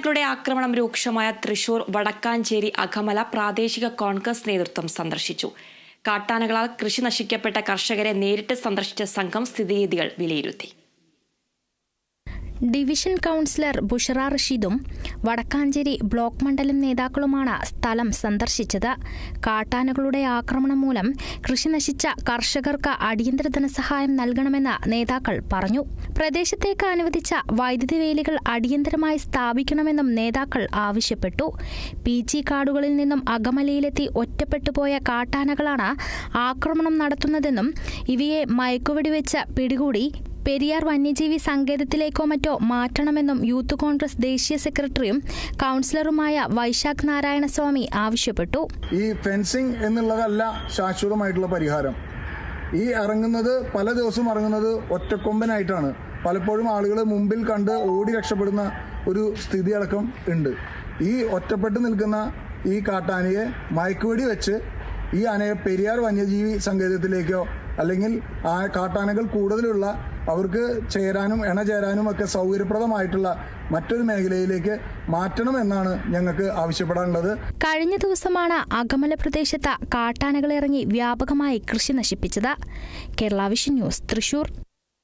കാട്ടാനകളുടെ ആക്രമണം രൂക്ഷമായ തൃശൂർ വടക്കാഞ്ചേരി അകമല പ്രാദേശിക കോൺഗ്രസ് നേതൃത്വം സന്ദർശിച്ചു. കാട്ടാനകളാൽ കൃഷി നശിക്കപ്പെട്ട കർഷകരെ നേരിട്ട് സന്ദർശിച്ച സംഘം സ്ഥിതിഗതികൾ വിലയിരുത്തി. ഡിവിഷൻ കൗൺസിലർ ബുഷറ റഷീദും വടക്കാഞ്ചേരി ബ്ലോക്ക് മണ്ഡലം നേതാക്കളുമാണ് സ്ഥലം സന്ദർശിച്ചത്. കാട്ടാനകളുടെ ആക്രമണം മൂലം കൃഷി നശിച്ച കർഷകർക്ക് അടിയന്തര ധനസഹായം നൽകണമെന്ന് നേതാക്കൾ പറഞ്ഞു. പ്രദേശത്തേക്ക് അനുവദിച്ച വൈദ്യുതി വേലികൾ അടിയന്തരമായി സ്ഥാപിക്കണമെന്നും നേതാക്കൾ ആവശ്യപ്പെട്ടു. പി ജി കാടുകളിൽ നിന്നും അകമലയിലെത്തി ഒറ്റപ്പെട്ടുപോയ കാട്ടാനകളാണ് ആക്രമണം നടത്തുന്നതെന്നും ഇവയെ മയക്കുവെടിവെച്ച് പിടികൂടി പെരിയാർ വന്യജീവി സങ്കേതത്തിലേക്കോ മറ്റോ മാറ്റണമെന്നും യൂത്ത് കോൺഗ്രസ് ദേശീയ സെക്രട്ടറിയും കൗൺസിലറുമായ വൈശാഖ് നാരായണസ്വാമി ആവശ്യപ്പെട്ടു. ഈ ഫെൻസിംഗ് എന്നുള്ളതല്ല ശാശ്വതമായിട്ടുള്ള പരിഹാരം. ഈ ഇറങ്ങുന്നത് പല ദിവസവും ഇറങ്ങുന്നത് ഒറ്റക്കൊമ്പനായിട്ടാണ്. പലപ്പോഴും ആളുകൾ മുമ്പിൽ കണ്ട് ഓടി രക്ഷപ്പെടുന്ന ഒരു സ്ഥിതി അടക്കം ഉണ്ട്. ഈ ഒറ്റപ്പെട്ട് നിൽക്കുന്ന ഈ കാട്ടാനയെ മയക്കുവെടി വെച്ച് ഈ ആനയെ പെരിയാർ വന്യജീവി സങ്കേതത്തിലേക്കോ അല്ലെങ്കിൽ ആ കാട്ടാനകൾ കൂടുതലുള്ള അവർക്ക് ചേരാനും ഇണ ചേരാനും ഒക്കെ സൗകര്യപ്രദമായിട്ടുള്ള മറ്റൊരു മേഖലയിലേക്ക് മാറ്റണം എന്നാണ് ഞങ്ങൾക്ക് ആവശ്യപ്പെടാനുള്ളത്. കഴിഞ്ഞ ദിവസമാണ് അകമല പ്രദേശത്ത് കാട്ടാനകളിറങ്ങി വ്യാപകമായി കൃഷി നശിപ്പിച്ചത്. Kerala vision news Thrissur.